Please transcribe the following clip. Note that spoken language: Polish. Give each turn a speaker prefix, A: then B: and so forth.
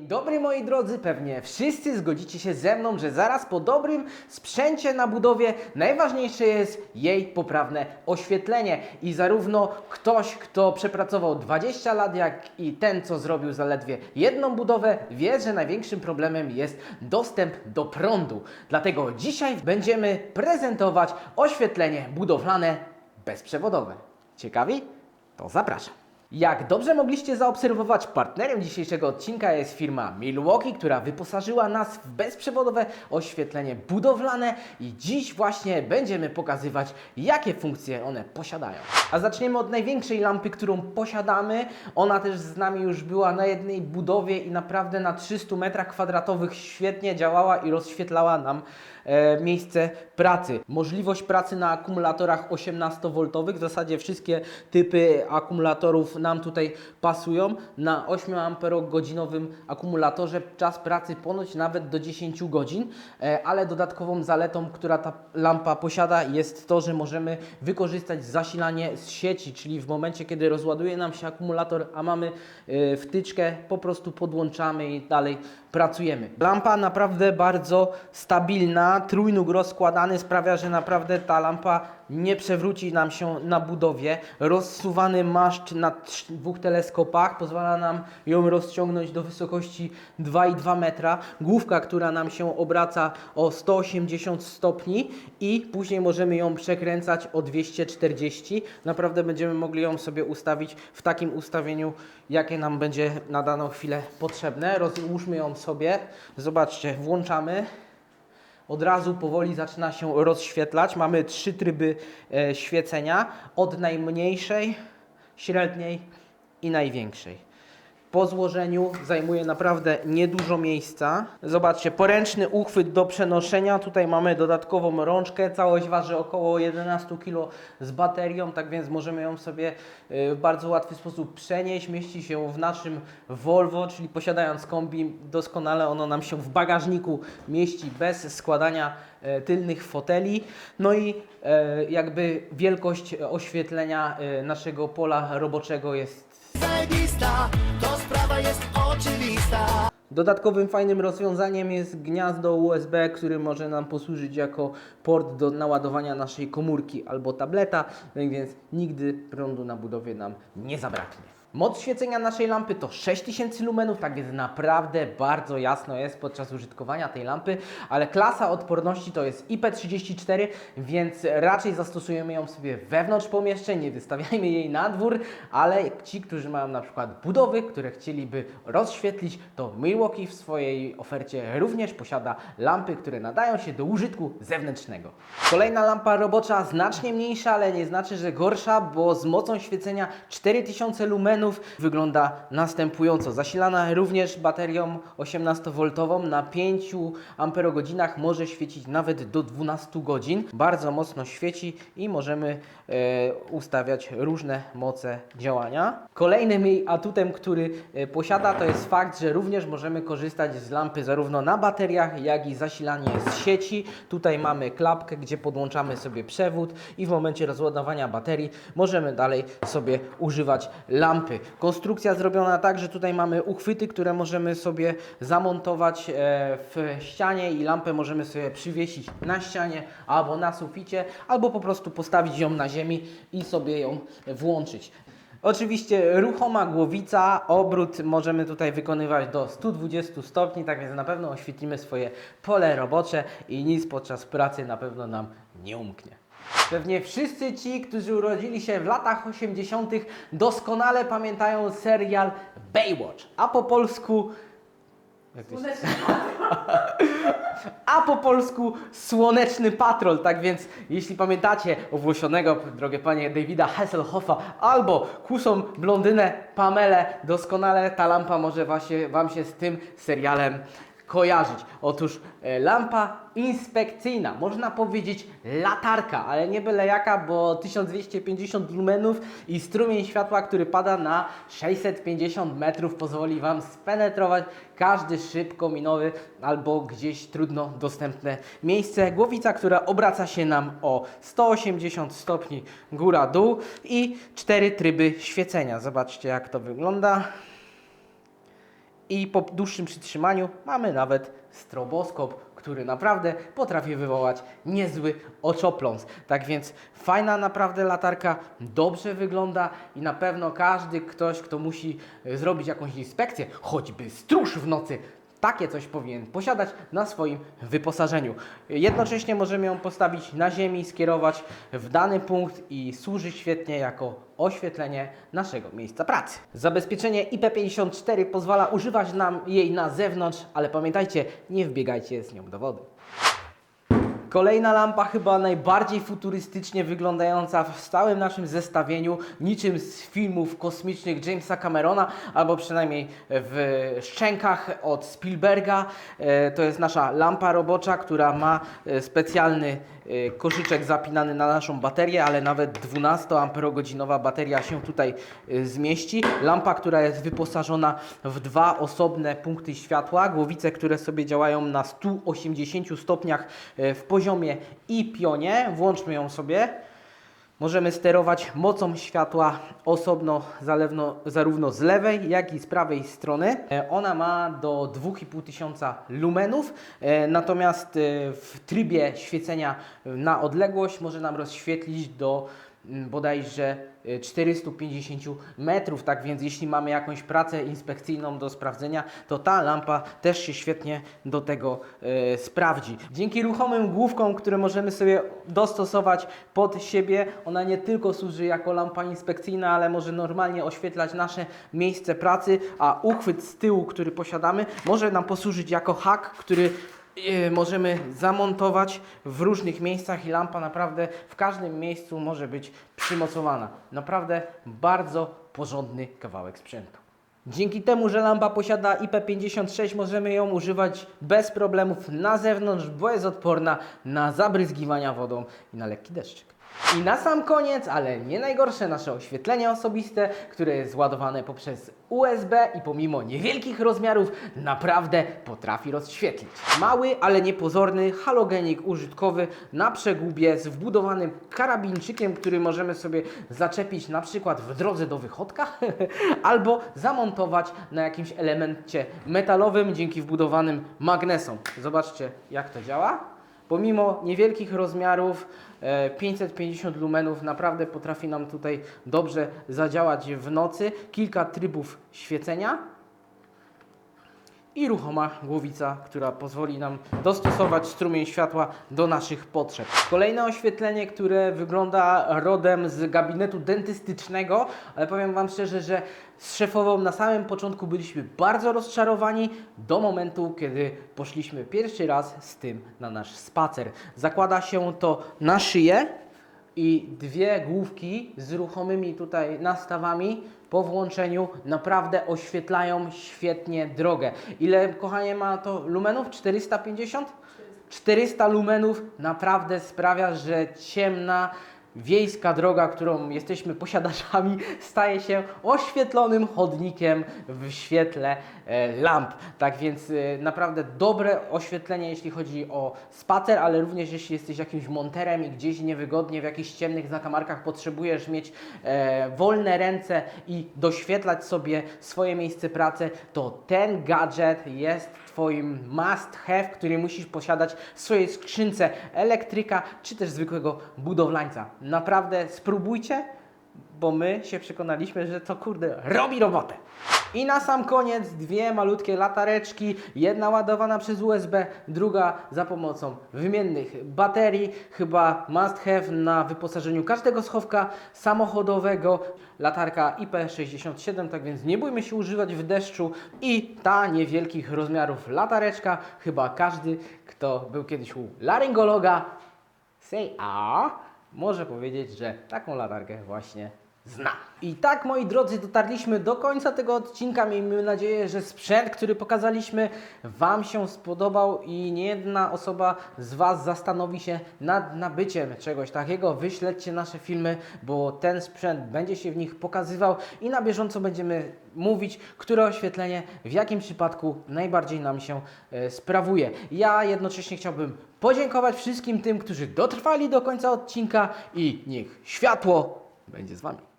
A: Dzień dobry moi drodzy, pewnie wszyscy zgodzicie się ze mną, że zaraz po dobrym sprzęcie na budowie najważniejsze jest jej poprawne oświetlenie i zarówno ktoś, kto przepracował 20 lat, jak i ten, co zrobił zaledwie jedną budowę, wie, że największym problemem jest dostęp do prądu. Dlatego dzisiaj będziemy prezentować oświetlenie budowlane bezprzewodowe. Ciekawi? To zapraszam. Jak dobrze mogliście zaobserwować, partnerem dzisiejszego odcinka jest firma Milwaukee, która wyposażyła nas w bezprzewodowe oświetlenie budowlane i dziś właśnie będziemy pokazywać, jakie funkcje one posiadają. A zaczniemy od największej lampy, którą posiadamy. Ona też z nami już była na jednej budowie i naprawdę na 300 metrach kwadratowych świetnie działała i rozświetlała nam miejsce pracy. Możliwość pracy na akumulatorach 18V, w zasadzie wszystkie typy akumulatorów nam tutaj pasują. Na 8 amperogodzinowym akumulatorze czas pracy ponoć nawet do 10 godzin, e, ale dodatkową zaletą, która ta lampa posiada jest to, że możemy wykorzystać zasilanie z sieci, czyli w momencie, kiedy rozładuje nam się akumulator, a mamy e, wtyczkę, po prostu podłączamy i dalej pracujemy. Lampa naprawdę bardzo stabilna, trójnóg rozkładany sprawia, że naprawdę ta lampa nie przewróci nam się na budowie. Rozsuwany maszcz na dwóch teleskopach pozwala nam ją rozciągnąć do wysokości 2,2 metra. Główka, która nam się obraca o 180 stopni i później możemy ją przekręcać o 240. Naprawdę będziemy mogli ją sobie ustawić w takim ustawieniu, jakie nam będzie na daną chwilę potrzebne. Rozłóżmy ją sobie. Zobaczcie, włączamy od razu powoli zaczyna się rozświetlać. Mamy trzy tryby e, świecenia, od najmniejszej, średniej i największej. Po złożeniu zajmuje naprawdę niedużo miejsca. Zobaczcie, poręczny uchwyt do przenoszenia. Tutaj mamy dodatkową rączkę. Całość waży około 11 kg z baterią, tak więc możemy ją sobie e, w bardzo łatwy sposób przenieść. Mieści się w naszym Volvo, czyli posiadając kombi, doskonale ono nam się w bagażniku mieści bez składania e, tylnych foteli. No i e, jakby wielkość oświetlenia e, naszego pola roboczego jest
B: zajebista, to sprawa jest oczywista.
A: Dodatkowym fajnym rozwiązaniem jest gniazdo USB, który może nam posłużyć jako port do naładowania naszej komórki albo tableta, więc nigdy prądu na budowie nam nie zabraknie. Moc świecenia naszej lampy to 6000 lumenów, tak więc naprawdę bardzo jasno jest podczas użytkowania tej lampy, ale klasa odporności to jest IP34, więc raczej zastosujemy ją sobie wewnątrz pomieszczeń, nie wystawiajmy jej na dwór, ale ci, którzy mają na przykład budowy, które chcieliby rozświetlić, to Milwaukee w swojej ofercie również posiada lampy, które nadają się do użytku zewnętrznego. Kolejna lampa robocza znacznie mniejsza, ale nie znaczy, że gorsza, bo z mocą świecenia 4000 lumenów wygląda następująco. Zasilana również baterią 18V na 5 amperogodzinach może świecić nawet do 12 godzin. Bardzo mocno świeci i możemy e, ustawiać różne moce działania. Kolejnym jej atutem, który e, posiada, to jest fakt, że również możemy korzystać z lampy zarówno na bateriach, jak i zasilanie z sieci. Tutaj mamy klapkę, gdzie podłączamy sobie przewód i w momencie rozładowania baterii możemy dalej sobie używać lampy. Konstrukcja zrobiona tak, że tutaj mamy uchwyty, które możemy sobie zamontować e, w ścianie i lampę możemy sobie przywiesić na ścianie albo na suficie, albo po prostu postawić ją na ziemi i sobie ją włączyć. Oczywiście ruchoma głowica, obrót możemy tutaj wykonywać do 120 stopni, tak więc na pewno oświetlimy swoje pole robocze i nic podczas pracy na pewno nam nie umknie. Pewnie wszyscy ci, którzy urodzili się w latach 80., doskonale pamiętają serial Baywatch, a po polsku. Się... A po polsku Słoneczny Patrol. Tak więc, jeśli pamiętacie owłosionego, drogie panie, Davida Hasselhoffa albo kusą blondynę Pamelę, doskonale ta lampa może właśnie Wam się z tym serialem kojarzyć. Otóż e, lampa inspekcyjna, można powiedzieć latarka, ale nie byle jaka, bo 1250 lumenów i strumień światła, który pada na 650 metrów pozwoli Wam spenetrować każdy szyb kominowy albo gdzieś trudno dostępne miejsce. Głowica, która obraca się nam o 180 stopni góra-dół i cztery tryby świecenia. Zobaczcie jak to wygląda i po dłuższym przytrzymaniu mamy nawet stroboskop, który naprawdę potrafi wywołać niezły oczopląs. Tak więc fajna naprawdę latarka, dobrze wygląda i na pewno każdy ktoś, kto musi e, zrobić jakąś inspekcję, choćby stróż w nocy, takie coś powinien posiadać na swoim wyposażeniu. Jednocześnie możemy ją postawić na ziemi, skierować w dany punkt i służy świetnie jako oświetlenie naszego miejsca pracy. Zabezpieczenie IP54 pozwala używać nam jej na zewnątrz, ale pamiętajcie, nie wbiegajcie z nią do wody. Kolejna lampa, chyba najbardziej futurystycznie wyglądająca w stałym naszym zestawieniu, niczym z filmów kosmicznych Jamesa Camerona, albo przynajmniej w szczękach od Spielberga. E, To jest nasza lampa robocza, która ma e, specjalny koszyczek zapinany na naszą baterię, ale nawet 12 amperogodzinowa bateria się tutaj e, zmieści. Lampa, która jest wyposażona w dwa osobne punkty światła, głowice, które sobie działają na 180 stopniach e, w poziomie i pionie. Włączmy ją sobie. Możemy sterować mocą światła osobno, zalewno, zarówno z lewej, jak i z prawej strony. E, Ona ma do 2500 lumenów, e, natomiast e, w trybie świecenia na odległość może nam rozświetlić do bodajże e, 450 metrów, tak więc jeśli mamy jakąś pracę inspekcyjną do sprawdzenia, to ta lampa też się świetnie do tego e, sprawdzi. Dzięki ruchomym główkom, które możemy sobie dostosować pod siebie, ona nie tylko służy jako lampa inspekcyjna, ale może normalnie oświetlać nasze miejsce pracy, a uchwyt z tyłu, który posiadamy, może nam posłużyć jako hak, który możemy zamontować w różnych miejscach i lampa naprawdę w każdym miejscu może być przymocowana. Naprawdę bardzo porządny kawałek sprzętu. Dzięki temu, że lampa posiada IP56, możemy ją używać bez problemów na zewnątrz, bo jest odporna na zabryzgiwania wodą i na lekki deszczyk. I na sam koniec, ale nie najgorsze, nasze oświetlenie osobiste, które jest ładowane poprzez USB i pomimo niewielkich rozmiarów naprawdę potrafi rozświetlić. Mały, ale niepozorny halogenik użytkowy na przegubie z wbudowanym karabinczykiem, który możemy sobie zaczepić na przykład w drodze do wychodka albo zamontować na jakimś elemencie metalowym dzięki wbudowanym magnesom. Zobaczcie jak to działa. Pomimo niewielkich rozmiarów, e, 550 lumenów naprawdę potrafi nam tutaj dobrze zadziałać w nocy. Kilka trybów świecenia i ruchoma głowica, która pozwoli nam dostosować strumień światła do naszych potrzeb. Kolejne oświetlenie, które wygląda rodem z gabinetu dentystycznego, ale powiem Wam szczerze, że z szefową na samym początku byliśmy bardzo rozczarowani do momentu, kiedy poszliśmy pierwszy raz z tym na nasz spacer. Zakłada się to na szyję i dwie główki z ruchomymi tutaj nastawami po włączeniu naprawdę oświetlają świetnie drogę. Ile, kochanie, ma to lumenów? 450? 400 lumenów naprawdę sprawia, że ciemna wiejska droga, którą jesteśmy posiadaczami, staje się oświetlonym chodnikiem w świetle e, lamp. Tak więc e, naprawdę dobre oświetlenie, jeśli chodzi o spacer, ale również jeśli jesteś jakimś monterem i gdzieś niewygodnie w jakichś ciemnych zakamarkach potrzebujesz mieć e, wolne ręce i doświetlać sobie swoje miejsce pracy, to ten gadżet jest Twoim must have, który musisz posiadać w swojej skrzynce elektryka czy też zwykłego budowlańca. Naprawdę spróbujcie, bo my się przekonaliśmy, że to kurde robi robotę. I na sam koniec dwie malutkie latareczki, jedna ładowana przez USB, druga za pomocą wymiennych baterii. Chyba must have na wyposażeniu każdego schowka samochodowego. Latarka IP67, tak więc nie bójmy się używać w deszczu. I ta niewielkich rozmiarów latareczka, chyba każdy, kto był kiedyś u laryngologa, say a, może powiedzieć, że taką latarkę właśnie zna. I tak, moi drodzy, dotarliśmy do końca tego odcinka. Miejmy nadzieję, że sprzęt, który pokazaliśmy, Wam się spodobał i nie jedna osoba z Was zastanowi się nad nabyciem czegoś takiego. Wyśledźcie nasze filmy, bo ten sprzęt będzie się w nich pokazywał i na bieżąco będziemy mówić, które oświetlenie w jakim przypadku najbardziej nam się e, sprawuje. Ja jednocześnie chciałbym podziękować wszystkim tym, którzy dotrwali do końca odcinka i niech światło będzie z Wami.